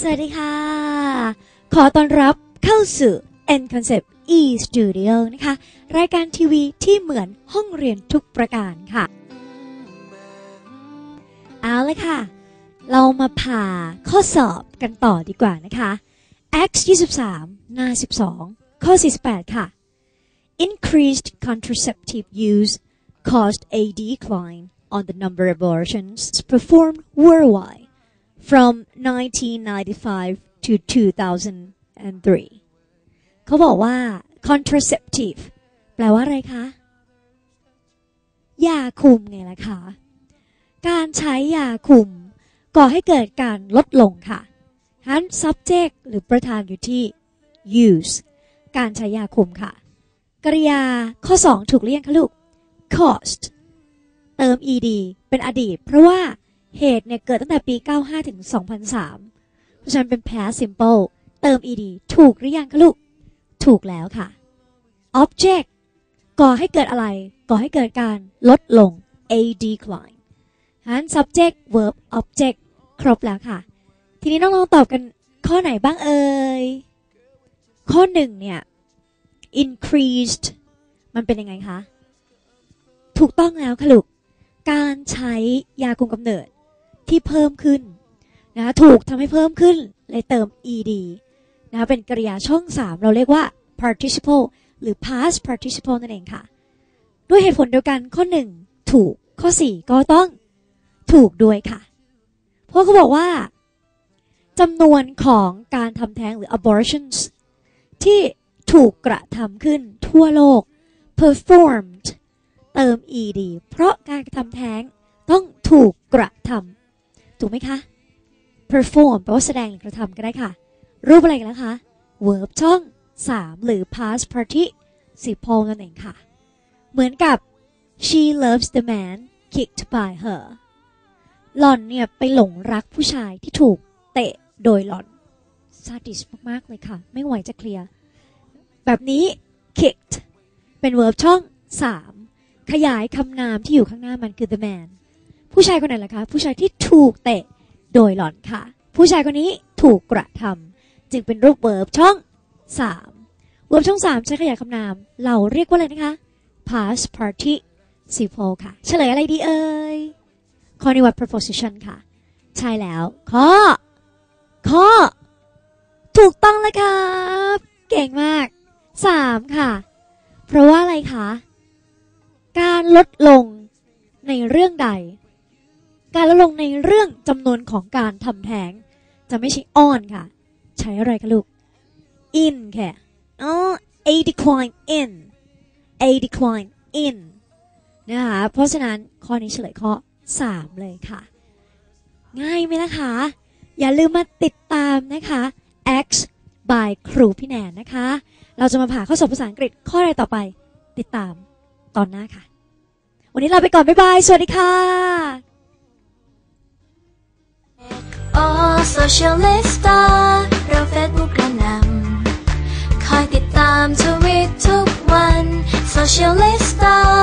สวัสดีค่ะ ขอต้อนรับเข้าสู่ N Concept E Studio นะคะ รายการทีวีที่เหมือนห้องเรียนทุกประการค่ะ เอาเลยค่ะ เรามาผ่าข้อสอบกันต่อดีกว่านะคะ X 23หน้า 12 ข้อ 48 ค่ะ Increased contraceptive use caused a decline on the number of abortions performed worldwide from 1995 to 2003 เขาบอกว่า contraceptive แปลว่าอะไรคะ ยาคุมไงล่ะคะ การใช้ยาคุม ก่อให้เกิดการลดลงค่ะทั้น subject หรือประธานอยู่ที่ use การใช้ยาคุมค่ะ กริยาข้อ 2 ถูกเลี่ยงค่ะลูก cost เติม ed เป็นอดีต เพราะว่า เหตุเนี่ยเกิดตั้งแต่ปี 95 ถึง 2003 เพราะฉะนั้นเป็น past simple เติม ed ถูกหรือยังคะลูก ถูกแล้วค่ะ object ก่อให้เกิดอะไร ก่อให้เกิดการลดลง a decline ฉะนั้น subject verb object ครบแล้วค่ะ ทีนี้น้องๆตอบกันข้อไหนบ้างเอ่ย ข้อหนึ่งเนี่ย increased มันเป็นยังไงคะ ถูกต้องแล้วค่ะลูก การใช้ยาคุมกำเนิด ที่เพิ่มขึ้นนะถูกทำให้เพิ่มขึ้นเลยเติม ed นะเป็นกริยาช่อง 3 เราเรียกว่า participle หรือ past participle นั่นเองค่ะ ด้วยเหตุผลเดียวกันข้อ 1 ถูกข้อ 4 ก็ต้องถูกด้วยค่ะ เพราะเขาบอกว่าจำนวนของการทำแท้งหรือ abortions ที่ถูกกระทำขึ้นทั่วโลก performed เติม ed เพราะการทำแท้งต้องถูกกระทำ ถูกไหมคะ perform แปลว่าแสดงหรือกระทำก็ได้ค่ะ รูปอะไรกันแล้วคะ verb ช่อง 3 หรือ past participle นั่นเองค่ะ เหมือนกับ she loves the man kicked by her หล่อนเนี่ยไปหลงรักผู้ชายที่ถูกเตะโดยหล่อนซาดิสมาก ๆ เลยค่ะ ไม่ไหวจะเคลียร์ แบบนี้ kicked เป็น verb ช่อง 3 ขยายคำนามที่อยู่ข้างหน้ามันคือ the man ผู้ชายคนไหนล่ะคะ ผู้ชายที่ถูกเตะโดยหลอนค่ะ ผู้ชายคนนี้ถูกกระทำจึงเป็นรูป verb ช่อง3 verb ช่อง 3 ใช้ขยายคำนาม เราเรียกว่าอะไรนะคะ past participle ค่ะ เฉลยอะไรดีเอ่ยข้อนี้ว่า preposition ค่ะ ใช่แล้ว ข้อ ข้อ ถูกต้องเลยครับ เก่งมาก 3 ค่ะ เพราะว่าอะไรคะ การลดลงในเรื่องใด การลดลงในเรื่องจำนวนของการทำแท้ง จะไม่ใช่ on ค่ะ ใช้อะไรคะลูก in ค่ะอ๋อ a decline in a decline in นะคะเพราะฉะนั้นข้อนี้เฉลยข้อ 3 เลยค่ะ ง่ายไหมนะคะ อย่าลืมมาติดตามนะคะ X by ครูพี่แนนนะคะ เราจะมาผ่าข้อสอบภาษาอังกฤษข้ออะไรต่อไป ติดตามตอนหน้าค่ะ วันนี้ลาไปก่อน บ๊ายบาย สวัสดีค่ะ โอ้โซเชียลไลฟ์สไต์เราเฟซบุ๊กกระนำคอยติดตามทวิตทุกวันโซเชียลไลฟ์สต์